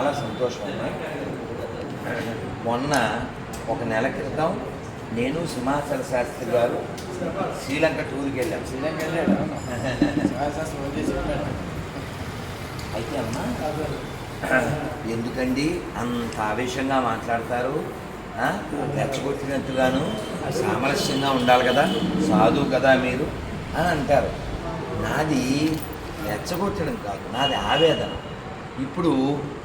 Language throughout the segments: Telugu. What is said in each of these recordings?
చాలా సంతోషం అమ్మా. మొన్న ఒక నెల క్రితం నేను సింహాచల శాస్త్రి గారు శ్రీలంక టూర్కి వెళ్ళాం. శ్రీలంక వెళ్ళాడు. అయితే అమ్మా ఎందుకండి అంత ఆవేశంగా మాట్లాడతారు? రెచ్చగొట్టినట్టుగాను సామరస్యంగా ఉండాలి కదా సాధువు కదా మీరు అని అంటారు. నాది రెచ్చగొట్టడం కాదు నాది ఆవేదన. ఇప్పుడు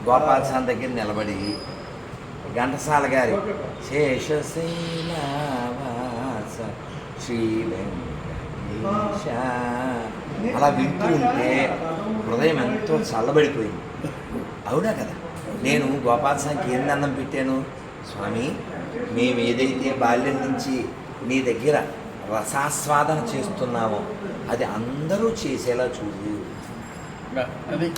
గోపాల్ దగ్గర నిలబడి ఘంటసాల గారి శేషశైలవాస శ్రీ వెంకటేశ అలా వింటూ ఉంటే హృదయం ఎంతో చల్లబడిపోయింది. అవునా కదా? నేను గోపాల్ స్వామికి ఏం పెట్టాను? స్వామి మేము ఏదైతే బాల్యం నుంచి నీ దగ్గర రసాస్వాదన చేస్తున్నామో అది అందరూ చేసేలా చూడు. అది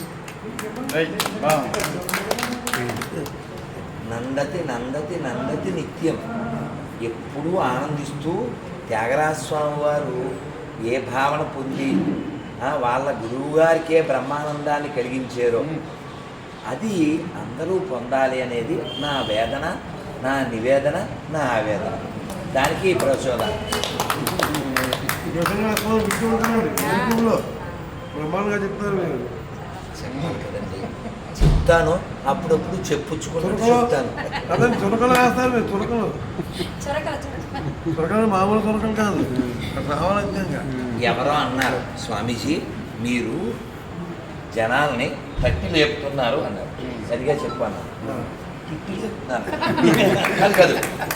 నందతి నందతి నందతి నిత్యం. ఎప్పుడూ ఆనందిస్తూ త్యాగరాజ స్వామి వారు ఏ భావన పొంది ఆ, వాళ్ళ గురువుగారికే బ్రహ్మానందాన్ని కలిగించారో అది అందరూ పొందాలి అనేది నా వేదన నా నివేదన నా ఆవేదన. దానికి ప్రచోదన బ్రహ్మాండంగా చెప్తారు మీరు కదండి. చెప్తాను అప్పుడప్పుడు చెప్పుచ్చుకుంటూ చెప్తాను. అదే చురకలు వేస్తారు మీరు చురకలు. చొరకల మామూలు చురకలు కాదు. ఎవరో అన్నారు స్వామీజీ మీరు జనాల్ని తట్టి లేపుతున్నారు అన్నారు. సరిగా చెప్పాను తిట్టి చెప్తున్నాను కాదు కాదు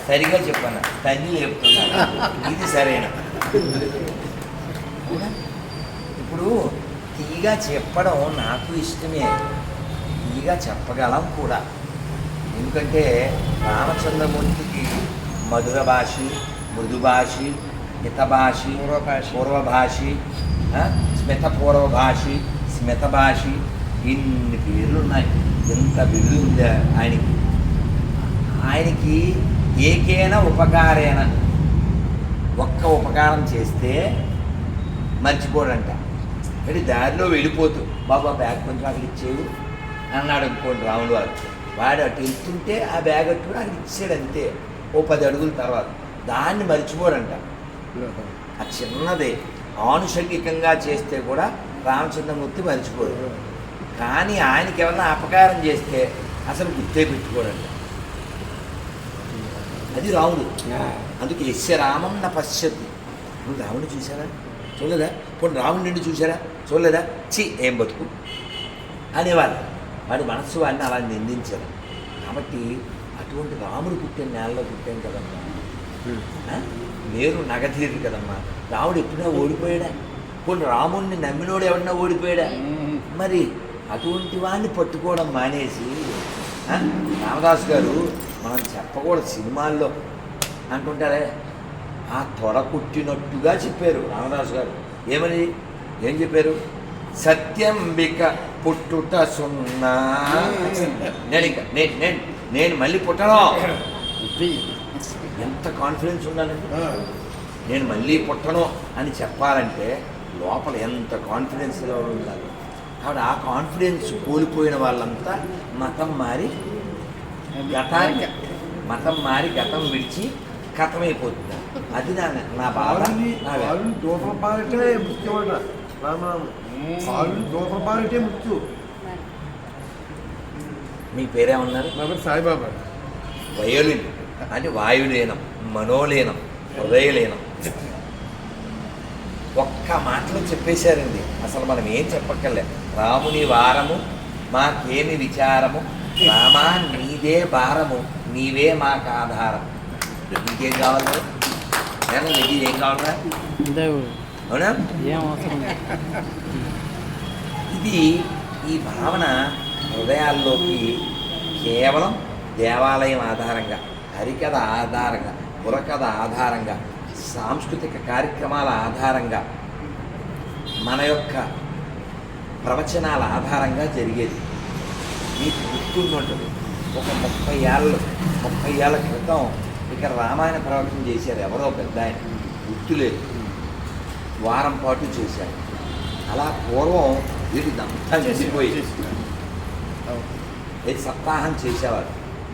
సరిగా చెప్పాను తన్ని లేపుతున్నాను ఇది సరైన? ఇప్పుడు తీగా చెప్పడం నాకు ఇష్టమే. తీగా చెప్పగలం కూడా. ఎందుకంటే రామచంద్రమూర్తికి మధుర భాషి మృదు భాషి హితభాషి పూర్వభాషి. పూర్వభాషి స్మిత పూర్వభాషి స్మిత భాషి ఇన్ని పేర్లు ఉన్నాయి ఎంత బిరుదు ఉంది ఆయనకి? ఆయనకి ఏకేన ఉపకారేన. ఒక్క ఉపకారం చేస్తే మర్చిపోడంట. అంటే దారిలో వెళ్ళిపోతూ బాబా బ్యాగ్ కొంచెం అక్కడ ఇచ్చేవు అన్నాడు అనుకోండి రాముడు వారు. వాడు అటు వెళ్తుంటే ఆ బ్యాగ్ అట్టు అక్కడ ఇచ్చాడు అంతే. ఓ పది అడుగుల తర్వాత. దాన్ని మర్చిపోడంట. ఆ చిన్నదే. ఆనుషంగికంగా చేస్తే కూడా రామచంద్రమూర్తి మర్చిపోడు కానీ ఆయనకి ఏమన్నా అపకారం చేస్తే అసలు గుర్తే పెట్టుకోడంట. అది రాముడు. అందుకే ఎస్య రామం నా నువ్వు రాముడిని చూసారా చూడలేదా? పోనీ రాముడి నుండి చూసారా చూడలేదా? చి ఏం బతుకు? అనేవాళ్ళు. వాడి మనస్సు వాడిని అలా నిందించారు. కాబట్టి అటువంటి రాముడు పుట్టిన నేలలో పుట్టాను కదమ్మా? మీరు నగధీరు కదమ్మా. రాముడు ఎప్పుడైనా ఓడిపోయాడా? పోనీ రాముడిని నమ్మినోడు ఎవడన్నా ఓడిపోయాడా? మరి అటువంటి వాడిని పట్టుకోవడం మానేసి? రామదాస్ గారు మనం చెప్పకూడదు సినిమాల్లో. అంటుంటారే ఆ తొడ కుట్టినట్టుగా చెప్పారు రామదాస్ గారు. ఏమని? ఏం చెప్పారు? సత్యంబిక పుట్టుట సున్నా. నేను ఇంకా నేను నేను నేను మళ్ళీ పుట్టను. ఎంత కాన్ఫిడెన్స్ ఉండాలండి? నేను మళ్ళీ పుట్టను అని చెప్పాలంటే లోపల ఎంత కాన్ఫిడెన్స్గా ఉండాలి? కాబట్టి ఆ కాన్ఫిడెన్స్ కోల్పోయిన వాళ్ళంతా మతం మారి గతాన్ని మతం మారి గతం విడిచి కథమైపోతుంది అది నా నా బాధ మీ పేరేమన్నారు? నా పేరు సాయిబాబా. వయోలిన్ అంటే వాయులీనం మనోలీనం హృదయలీనం. ఒక్క మాటలో చెప్పేశారండి. అసలు మనం ఏం చెప్పక్కర్లే. రాముని వారము మాకేమి విచారము? రామా నీదే భారము నీవే మాకు ఆధారం. ఇంకేం కావాలి? నేను నీకు ఏం కావాలరా? ఇదే అవునా. ఇది ఈ భావన హృదయాల్లోకి కేవలం దేవాలయం ఆధారంగా హరికథ ఆధారంగా బుర్రకథ ఆధారంగా సాంస్కృతిక కార్యక్రమాల ఆధారంగా మన యొక్క ప్రవచనాల ఆధారంగా జరిగేది. మీకు గుర్తుంటుంది ఒక ముప్పై ఏళ్ళు ముప్పై ఏళ్ళ క్రితం ఇక్కడ రామాయణ ప్రవచనం చేశారు ఎవరో పెద్ద ఆయన గుర్తులేదు. వారం పాటు చేశారు. అలా పూర్వం వీటిదంతా నిండిపోయి. ఇది సప్తాహం చేసేవారు.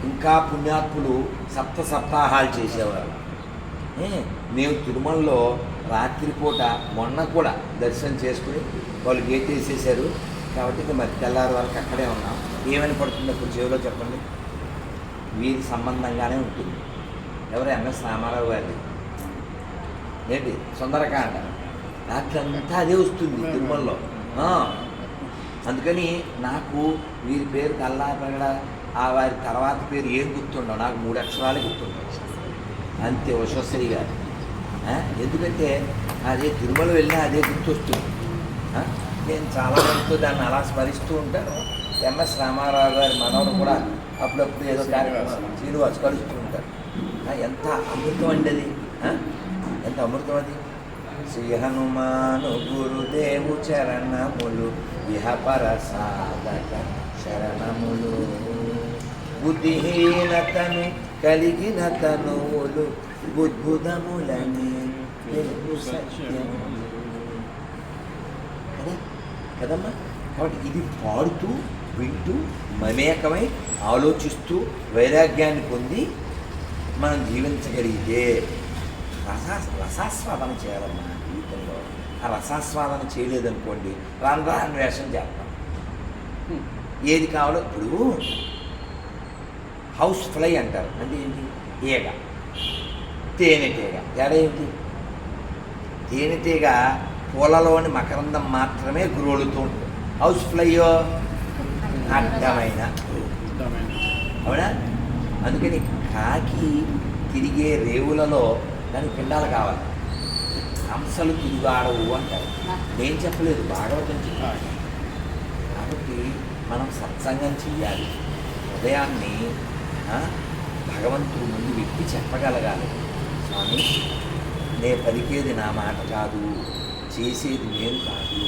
ఇంకా పుణ్యాత్ములు సప్త సప్తాహాలు చేసేవారు. మేము తిరుమలలో రాత్రిపూట మొన్న కూడా దర్శనం చేసుకుని వాళ్ళు గేట్ వేసేసారు కాబట్టి ఇక మరి తెల్లారి వరకు అక్కడే ఉన్నాం. ఏమని పడుతుంది అప్పుడు చెవిలో చెప్పండి? వీరి సంబంధంగానే ఉంటుంది. ఎవరు ఎంఎస్ రామారావు గారి ఏంటి? సుందరకాండ. రాత్రంతా అదే వస్తుంది తిరుమలలో అందుకని నాకు వీరి పేరు కల్లా ప్రగడ ఆ వారి తర్వాత పేరు ఏం గుర్తుండవు? నాకు మూడు అక్షరాలే గుర్తుండవు. అంతే ఉషశ్రీ గారు. ఎందుకంటే అదే తిరుమల వెళ్ళినా అదే గుర్తొస్తుంది. ఆ, నేను చాలా మందితో దాన్ని అలా స్మరిస్తూ ఉంటాను. ఎంఎస్ రామారావు గారి మనవడు కూడా అప్పుడప్పుడు ఏదో కార్యక్రమం శ్రీనివాస్. కలుస్తూ ఉంటారు ఎంత అమృతం అండి అది? ఎంత అమృతం అది? శ్రీ హనుమాను గురుదేవు చరణములు ఇహపర సాధక శరణములు. బుద్ధిహీనతను కలిగిన తనువులు బుద్భుతములని తెలుగు కదమ్మా? కాబట్టి ఇది పాడుతూ వింటూ మమేకమై ఆలోచిస్తూ వైరాగ్యాన్ని పొంది మనం జీవించగలిగితే రసా రసాస్వాదన చేయాలమ్మా. ఆ రసాస్వాదన చేయలేదనుకోండి రాను రా చేస్తాం. ఏది కావాలో ఇప్పుడు హౌస్ ఫ్లై అంటారు. అంటే ఏంటి? ఈగ తేనెటీగ తేడా ఏంటి తేనెటీగ పూలలోని మకరందం మాత్రమే గ్రోలుతూ ఉంటుంది. హౌస్ ఫ్లైయో? అడ్డమైన. అవునా? అందుకని కాకి తిరిగే రేవులలో దాని పిండాలు కావాలి. హంసలు తిరుగాడవు అంటారు. నేను చెప్పలేదు భాగవతం చెప్పాడు. కాబట్టి మనం సత్సంగం చెయ్యాలి. హృదయాన్ని భగవంతుడు ముందు వ్యక్తి చెప్పగలగాలి. స్వామి నే పలికేది నా మాట కాదు చేసేది నేను కాదు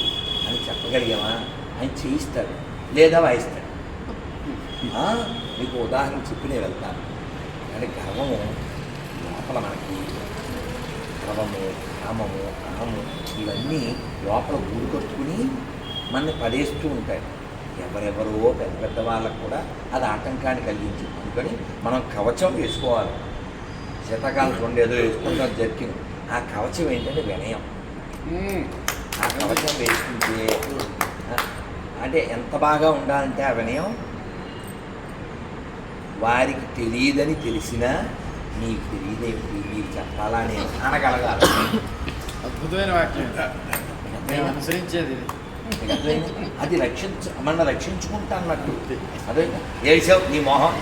అని చెప్పగలిగామా అని చేయిస్తాడు లేదా వాయిస్తాడు. మీకు ఉదాహరణ చెప్పి నేను వెళ్తాను. అంటే గర్వము లోపల మనకి గర్వము కామము అహము ఇవన్నీ లోపల కట్టుకుని మనని పడేస్తూ ఉంటాయి. ఎవరెవరో పెద్ద పెద్ద వాళ్ళకు కూడా అది ఆటంకాన్ని కలిగించింది. అందుకని మనం కవచం వేసుకోవాలి. శీతాకాలం చూడండి ఏదో వేసుకుంటాం జరికింది ఆ కవచం ఏంటంటే వినయం. ఆ కవచం వేసుకుంటే అంటే ఎంత బాగా ఉండాలంటే ఆ వినయం? వారికి తెలియదని తెలిసినా నీకు తెలియదేమిటి? నీకు చెప్పాలా? నేను అనగలగాలి. అద్భుతమైన వాక్యం. మేము అనుసరించేది? అది రక్షించ మన రక్షించుకుంటా అన్నట్టు అదే ఏడ్చావు నీ మొహం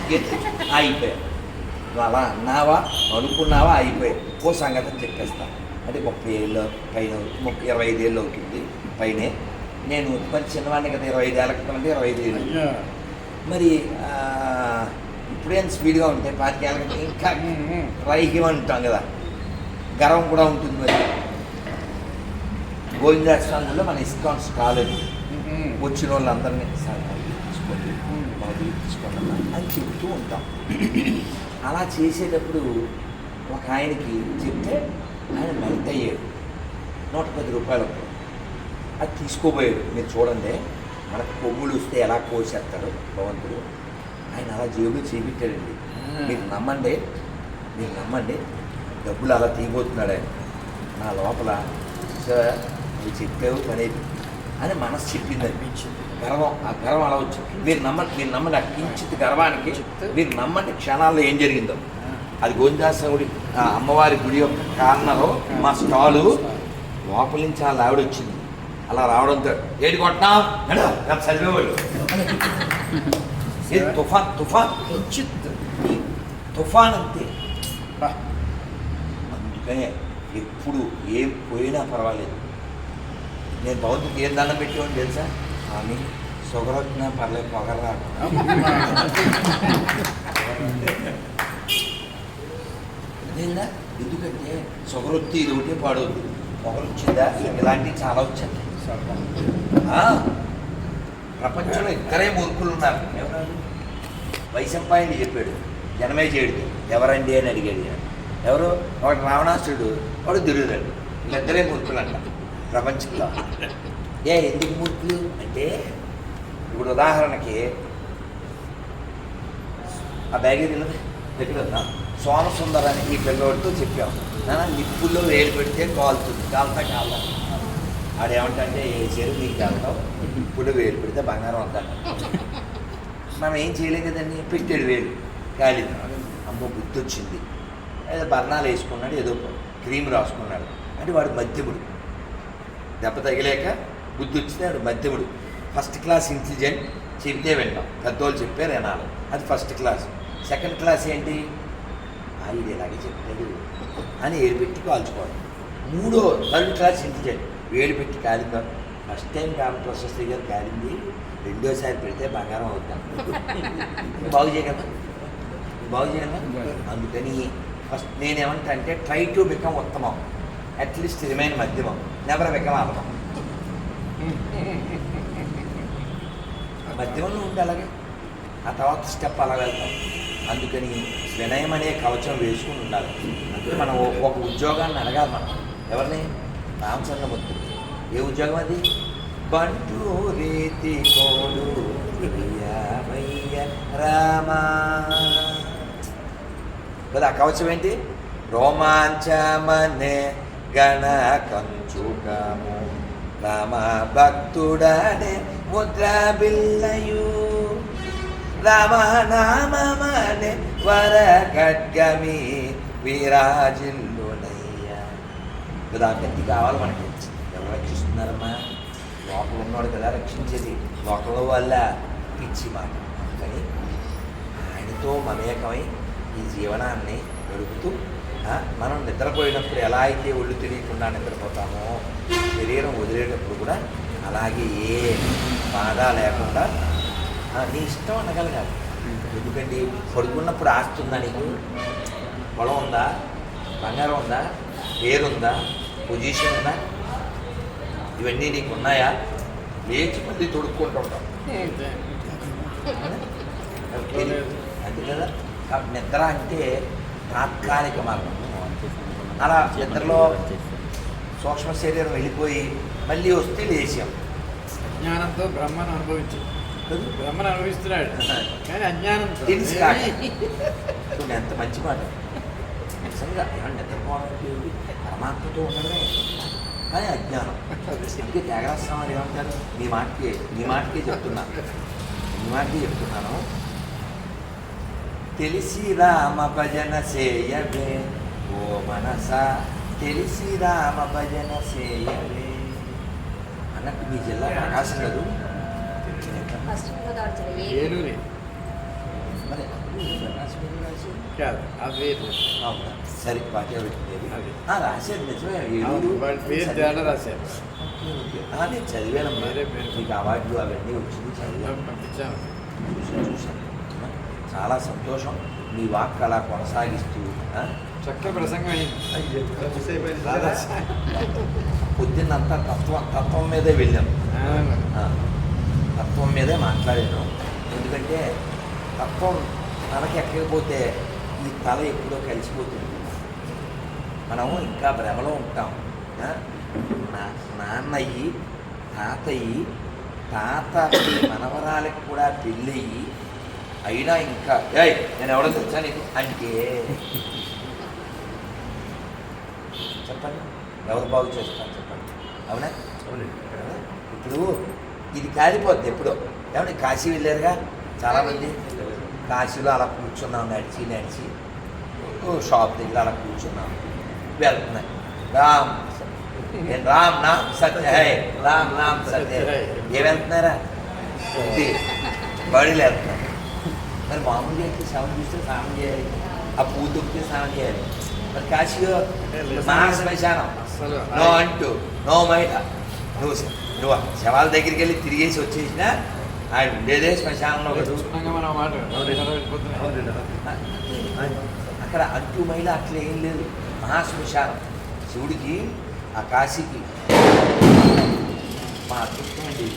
నువ్వు అలా అన్నావా అనుకున్నావా అయిపోయావు ఓ సంగతి చెప్పేస్తా. అంటే ముప్పై ఏళ్ళు పైన ముప్పై ఇరవై ఐదు ఏళ్ళు అవుతుంది. పైనే. నేను మరి చిన్నవాడిని కదా ఇరవై ఐదు క్రితం అంటే ఇరవై ఐదు ఏళ్ళు. మరి ఇప్పుడేం స్పీడ్గా ఉంటే పాతికేళ్ళ క్రితం ఇంకా రైహ్యం అంటాం కదా. గర్వం కూడా ఉంటుంది మరి. గోవిందాశ్రమంలో మన ఇస్కాన్స్ కాలేజ్ వచ్చిన వాళ్ళందరినీ సార్ తీసుకోండి అమ్మా" అని చెప్తూ ఉంటాం. అలా చేసేటప్పుడు ఒక ఆయనకి చెప్తే ఆయన మెల్ట్ అయ్యాడు. నూట పది రూపాయలు అది తీసుకోబోయాడు. మీరు చూడండి. మనకు కొమ్ములు వస్తే ఎలా కోసేస్తాడు భగవంతుడు. ఆయన అలా జేబులో చేపెట్టాడండి. మీరు నమ్మండి. మీరు నమ్మండి. డబ్బులు అలా తీయబోతున్నాడు ఆయన. నా లోపల సార్ నువ్వు చెప్పావు అయిపోయింది." అని మనసు చెప్పింది అనిపించింది గర్వం ఆ గర్వం అలా వచ్చింది. మీరు నమ్మండి మీరు నమ్మండి ఆ కించిత్ గర్వానికి మీరు నమ్మండి క్షణాల్లో ఏం జరిగిందో. అది గోవిందాసగుడి ఆ అమ్మవారి గుడి యొక్క కార్నలో మా స్టాలు లోపల నుంచి ఆ ఆవిడ వచ్చింది. అలా రావడంతో ఏడు కొట్టినా? చదివేవాళ్ళు. ఇది తుఫాన్ తుఫాన్ కించిత్. తుఫాన్ అంతే. అందుకనే ఎప్పుడు ఏం పోయినా పర్వాలేదు. నేను బౌద్ధకి ఏం దండం పెట్టేవాడిని తెలుసా? స్వామి షుగర్ వచ్చినా పర్లేదు అదేందా? ఎందుకంటే షుగర్ వస్తే ఇది ఒకటే పాడవద్దు. పొగలు వచ్చిందా ఇలాంటివి చాలా వచ్చాయి ప్రపంచంలో ఇద్దరే మూర్ఖులు ఉన్నారు. ఎవరు? వైశంపాయని చెప్పాడు. జనమే చేయడు ఎవరండి అని అడిగాడు ఎవరు? వాడు రావణాసుడు వాడు దుర్యోధనుడు. వీళ్ళిద్దరే మూర్ఖులు అంటారు ప్రపంచంలో. ఏ ఎందుకు మూర్తులు? అంటే ఇప్పుడు ఉదాహరణకి ఆ బ్యాగ్ ఏది దగ్గర ఉందా? సోమసుందర్ అని ఈ పిల్లోడితో చెప్పాం. నాన్న నిప్పుల్లో వేలు పెడితే కాలుతుంది. కాలుతా కాల ఆడేమంటే ఏ చెరువు నీకు కాలుతావు. నిప్పుల్లో వేలు పెడితే బంగారం అంటాడు మనం ఏం చేయలేం కదండి? పెట్టాడు వేలు. కాలింది. అమ్మో గుర్తొచ్చింది. ఏదో బర్ణాలు వేసుకున్నాడు ఏదో క్రీమ్ రాసుకున్నాడు. అంటే వాడు మధ్యముడు దెబ్బ తగిలేక బుద్ధి వచ్చినాడు మధ్యముడు. ఫస్ట్ క్లాస్ ఇంటెలిజెంట్ చెబితే వింటాం పెద్దోళ్ళు చెప్పారు వినాలి. అది ఫస్ట్ క్లాస్ సెకండ్ క్లాస్ ఏంటి? ఇది ఇలాగే చెప్తాడు అని ఏడుపెట్టి కాల్చుకోవాలి. మూడో థర్డ్ క్లాస్ ఇంటెలిజెంట్ వేడి పెట్టి కాలిందా? ఫస్ట్ టైం రామప్రశస్తి గారు కాలింది. రెండోసారి పెడితే బంగారం అవుతాం బాగు చేయగలం బాగు చేయగలరా అందుకని ఫస్ట్ నేనేమంటా అంటే ట్రై టు బికమ్ ఉత్తమం. అట్లీస్ట్ రిమైన్ మధ్యమం. నెవర్ బికమ్ అర్థం మధ్యమంలో ఉండి అలాగే. ఆ తర్వాత స్టెప్ అలా వెళ్తాం. అందుకని వినయం అనే కవచం వేసుకుని ఉండాలి. అంటే మనం ఒక ఉద్యోగాన్ని అడగాలి మనం. ఎవరిని? రామచంద్రమూర్తి ఏ ఉద్యోగం అది? బంటు రీతి కోడు రామా. కదా కవచం ఏంటి? రోమాంచమనే గణకంచుకము. రామ భక్తుడనే ముద్ర బిల్లయు రామ నామమనే వర ఖడ్గమి విరాజిల్లునయ్యా కదా కావాలి మనకి. ఎవరు రక్షిస్తున్నారమ్మా? లోపల ఉన్నాడు కదా రక్షించేది. లోకల వల్ల పిచ్చి మాట. కానీ ఆయనతో మమేకమై ఈ జీవనాన్ని గడుపుతూ మనం నిద్రపోయినప్పుడు ఎలా అయితే ఒళ్ళు తెలియకుండా నిద్రపోతామో శరీరం వదిలేటప్పుడు కూడా అలాగే ఏ బాధ లేకుండా నీ ఇష్టం అనగలగాలి ఎందుకంటే పడుకున్నప్పుడు ఆస్తి ఉందా నీకు? పొలం ఉందా? బంగారం ఉందా? పేరుందా పొజిషన్ ఉందా? ఇవన్నీ నీకు ఉన్నాయా? లేచి మళ్ళీ తొడుక్కుంటూ ఉంటాం. అంతే కదా? నిద్ర అంటే తాత్కాలిక మార్గం. అలా నిద్రలో సూక్ష్మ శరీరం వెళ్ళిపోయి మళ్ళీ వస్తే లేచాం. అజ్ఞానంతో బ్రహ్మను అనుభవించు. బ్రహ్మను అనుభవిస్తున్నాడు. కానీ అజ్ఞానంతో తెలుసు. చూడండి ఎంత మంచి మాట. నిజంగా నిద్రపోవడానికి? పరమాత్మతో ఉండడమే. కానీ అజ్ఞానం. అందుకే త్యాగరాజస్వామి ఏమంటారు? నీ మాటకి నీ మాటకే చెప్తున్నా. నీ మాటకే చెప్తున్నాను. తెలిసి రామ భజన సేయవే ఓ మనస తెలిసి రామ భజన సేయవే అన్నట్టు మీ జిల్లా ప్రకాశం కదూ? మరి? కాదు వేరు. అవునా? సరే వాక్యం పెట్టింది. రాశారు నిజమే. పేరు చదివాను. తేడా రాశారు. నేను చదివానమ్మా. వేరే పేరు. మీకు అవార్డులు అవన్నీ వచ్చింది చదివాను. చూసాను ఆ, చాలా సంతోషం. మీ వాక్ అలా కొనసాగిస్తూ ఆ, చక్కగా ప్రసంగం పొద్దున్నంతా తత్వం తత్వం మీదే వెళ్ళాం. తత్వం మీదే మాట్లాడాను. ఎందుకంటే తత్వం తనకి ఎక్కకపోతే ఈ తల ఎప్పుడో కలిసిపోతుంది. మనం ఇంకా భ్రమలో ఉంటాం. నాన్నయ్యి తాతయ్యి తాతకి మనవరాలకి కూడా పెళ్ళయ్యి అయినా ఇంకా. ఏయ్ నేను ఎవడో తెచ్చా నీకు? అంటే. చెప్పండి. ఎవరు బాగు చేస్తాను చెప్పండి. అవునా? ఇప్పుడు ఇది కాలిపోద్ది ఎప్పుడో. ఏమంటే కాశీ వెళ్ళారుగా? చాలామంది. కాశీలో అలా కూర్చున్నాం నడిచి నడిచి. షాప్ దగ్గర అలా కూర్చున్నాం. వెళ్తున్నాయి రామ్ నేను రామ్ నామ్ సత్య? హై రామ్ నామ్ సత్య. ఏ వెళ్తున్నారా? బడిలో వెళ్తున్నారు మరి మామూలుగా అయితే స్నానం చూస్తే స్నానం చేయాలి ఆ పూలు దొక్కితే స్నానం చేయాలి మరి కాశీలో మహా శ్మశానం నో అంటూ నో మైట నువ్వు నువ్వు శవాల దగ్గరికి వెళ్ళి తిరిగేసి వచ్చేసినా ఆయన ఉండేదే శ్మశానంలో అక్కడ అంటూ మైల అట్లా ఏం లేదు మహాశ్మశానం శివుడికి ఆ కాశీకి మా అదృష్టం అండి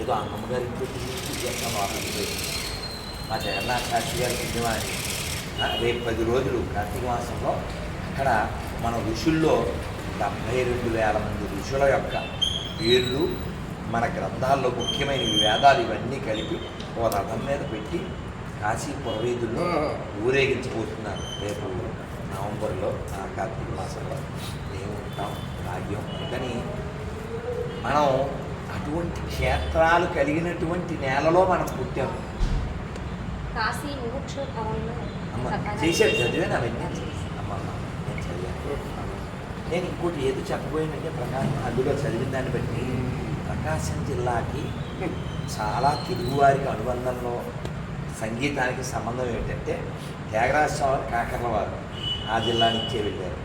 ఏదో అమ్మమ్మ గారి ఇంట్లో తిరిగి చేస్తాం మా జగన్నాథ్ శాస్త్రి గారి పుణ్యమాని రేపు పది రోజులు కార్తీక మాసంలో అక్కడ మన ఋషుల్లో డెబ్భై రెండు వేల మంది ఋషుల యొక్క పేర్లు మన గ్రంథాల్లో ముఖ్యమైన వేదాలు ఇవన్నీ కలిపి ఓ రథం మీద పెట్టి కాశీ పురవీధుల్లో ఊరేగించబోతున్నారు. రేపు నవంబర్లో ఆ కార్తీక మాసంలో మేము ఉంటాం. భాగ్యం. అందుకని మనం అటువంటి క్షేత్రాలు కలిగినటువంటి నేలలో మనం పుట్టాము కాశీ భవన్లో చదివాను? అవన్నీ నేను ఇంకోటి ఏదో చెప్పబోయానంటే ప్రకాశం అందులో చదివిన దాన్ని బట్టి ప్రకాశం జిల్లాకి చాలా తెలుగువారికి అనుబంధంలో సంగీతానికి సంబంధం ఏంటంటే త్యాగరాజ స్వామి కాకర్లవారు ఆ జిల్లా నుంచే వెళ్ళారు.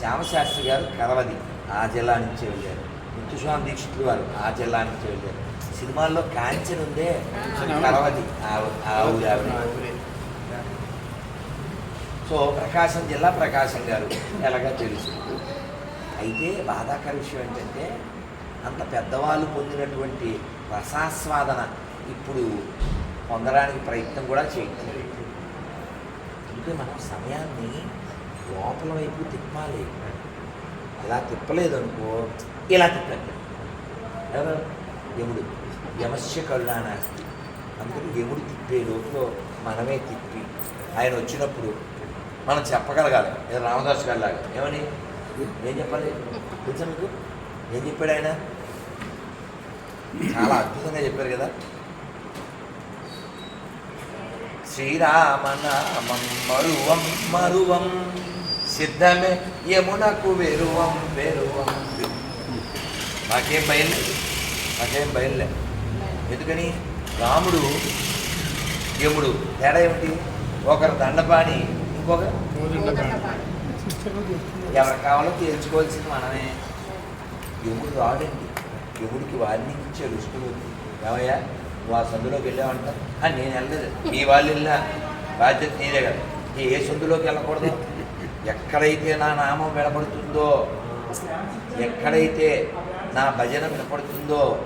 శ్యామశాస్త్రి గారు కరవది ఆ జిల్లా నుంచే వెళ్ళారు. ముత్తుస్వామి దీక్షితులు వారు ఆ జిల్లా నుంచే వెళ్ళారు. సినిమాల్లో కాంచెన్ ఉందే ఊరే. సో ప్రకాశం జిల్లా ప్రకాశం గారు ఎలాగా తెలుసు. అయితే బాధాకర విషయం ఏంటంటే అంత పెద్దవాళ్ళు పొందినటువంటి రసాస్వాదన ఇప్పుడు పొందడానికి ప్రయత్నం కూడా చేయట్లేదు. అందుకే మనం సమయాన్ని లోపల వైపు తిప్పాలి. ఇలా తిప్పలేదు అనుకో ఇలా తిప్పండి ఎవరు? యముడు. యమస్య కరుణానాస్తి అందుకని దేవుడు తిప్పే లోపల మనమే తిప్పి ఆయన వచ్చినప్పుడు మనం చెప్పగలగాలి. ఏదో రామదాస్ గారి లాగా ఏమని? ఏం చెప్పాలి? తెలుసా మీకు ఏం చెప్పాడు ఆయన? చాలా అద్భుతంగా చెప్పారు కదా. శ్రీరామనామం మరువం మరువం సిద్ధమే యమునకు వెరువం వెరువం. మాకేం బయలు మాకేం బయలులే ఎందుకని? రాముడు యముడు తేడా ఏమిటి? ఒకరు దండపాణి ఇంకొకరు. ఎవరు కావాలో తేల్చుకోవాల్సింది మనమే. యముడు రాడండి. యముడికి వార్నింగ్ ఇచ్చాడు విష్ణుమూర్తి ఏమయ్యా? నువ్వు ఆ సందులోకి వెళ్ళావంట? "ఆ, నేను వెళ్ళలేదు. మీ వాళ్ళు వెళ్ళినా బాధ్యత నీదే కదా. ఏ సందులోకి వెళ్ళకూడదు? ఎక్కడైతే నా నామం వినపడుతుందో ఎక్కడైతే నా భజన వినపడుతుందో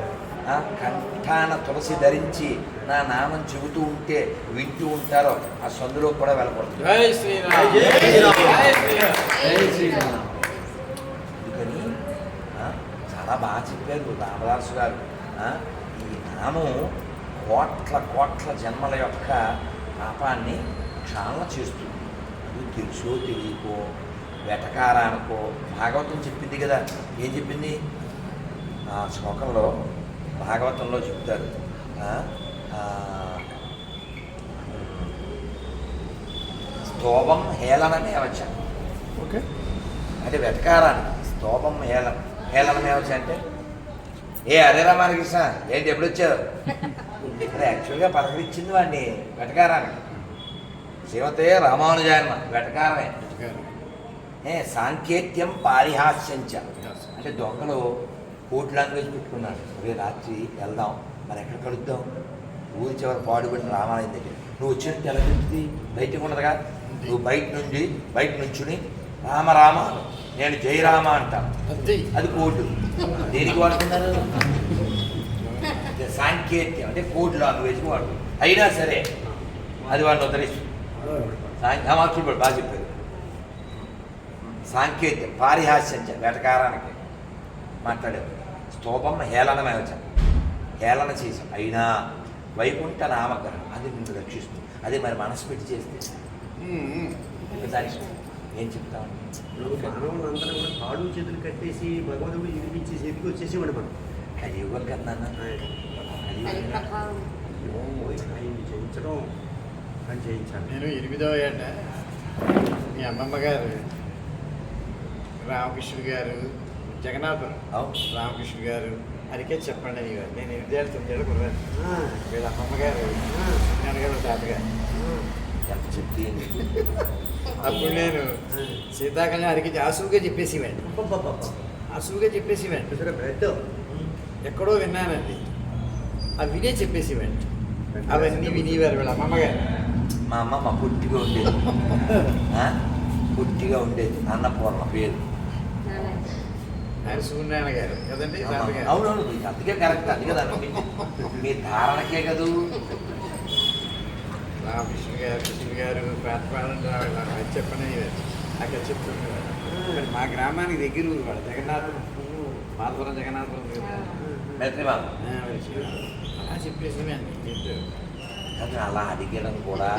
కంఠాన తులసి ధరించి నా నామం చెబుతూ ఉంటే వింటూ ఉంటారో ఆ సందులో కూడా వెళ్ళకూడదు. జై శ్రీరామ్. జై శ్రీరామ్. జై శ్రీరామ్. జై శ్రీరామ్. అందుకని ఆ, చాలా బాగా చెప్పారు రామదాసు గారు. ఆ, ఈ నామం కోట్ల కోట్ల జన్మల యొక్క పాపాన్ని క్షాళన చేస్తుంది. అది తెలుసో తెలియకో వెటకారానికో భాగవతం చెప్పింది కదా. ఏం చెప్పింది? ఆ శ్లోకంలో భాగవతంలో చెప్తారు. స్తోభం హేళనమే వచ్చాను ఓకే. అంటే వెటకారానికి స్తోభం హేళన. హేళనం ఏమొచ్చు అంటే? ఏ అరే రామాకృష్ణ ఏంటి ఎప్పుడు వచ్చావు అరే యాక్చువల్గా పలకరించింది వాడిని వెటకారానికి. శ్రీమతే రామానుజాయన వెటకారమే. ఏ సాంకేత్యం పారిహాస్యంచ. అంటే దొంగలు కోడ్ లాంగ్వేజ్ పెట్టుకున్నాడు రే రాత్రి వెళ్దాం మరి ఎక్కడ కలుద్దాం? ఊరి చివరి పాడుబడిన రామాలయం దగ్గర. నువ్వు వచ్చినట్టు ఎలా తెలుస్తుంది బయటకు ఉండదుగా? నువ్వు బయట నుండి బయట నుంచుని రామ రామ. నేను జయరామ అంటాను అంతే. అది కోడ్ దేనికి వాడుతున్నారు సాంకేత్యం అంటే కోడ్ లాంగ్వేజ్ వాడు అయినా సరే అది వాడిని ఉద్ధరిస్తుంది. కూడా బాగా చెప్పారు. సాంకేత్యం పారిహాస్యం వెటకారానికి మాట్లాడారు. స్తోపం హేళనమే వచ్చాం హేళన చేసాం అయినా వైకుంఠ నామగ్రహం అది నిన్ను రక్షిస్తుంది. అదే మరి మనసు పెట్టి చేస్తే ఏం చెప్తాం మానవులందరూ కూడా కాళ్ళు చేతులు కట్టేసి భగవంతుడు ఇరిపించి చేతికి వచ్చేసేవాడు మనం. కలియుగం చేయించడం అని నేను ఎనిమిదవ ఏట మీ అమ్మమ్మ గారు రామకృష్ణుడు గారు జగన్నాథం అవును రామకృష్ణుడు గారు అదికే చెప్పండి అని గారు నేను ఎనిమిదేళ్ళు తొమ్మిదేళ్ళు కుర్రాను వీళ్ళ అమ్మమ్మ గారు ఆ, నాన్నగారు తాతగారు. ఎంత చెప్తే అప్పుడు నేను సీతాకళ్యాణ్ అడిగి ఆసువుగా చెప్పేసేవాడిని. చెప్పేసేవాడిని. చూసారా బ్రెడ్. ఎక్కడో విన్నానండి. అవి వినే చెప్పేసేవాడిని. అవన్నీ వినేవారు వీళ్ళ అమ్మమ్మ గారు మా అమ్మమ్మ పుట్టిగా ఉండేది? పుట్టిగా ఉండేది. అన్నపూర్ణ పేరు. ఆయన సూర్యనారాయణ గారు కదండి అవునవును అందుకే కరెక్ట్ అందుకే దాన్ని మీ ధారణకే కదూ? రామకృష్ణ గారు కృష్ణ గారు ప్రాతిపాదన అది చెప్పని అక్కడ చెప్తున్నారు మా గ్రామానికి దగ్గర ఊరు వాడు జగన్నాథపురం మాధవరం జగన్నాథపురం. అలా చెప్పేసి చెప్పారు కానీ అలా అడిగడం కూడా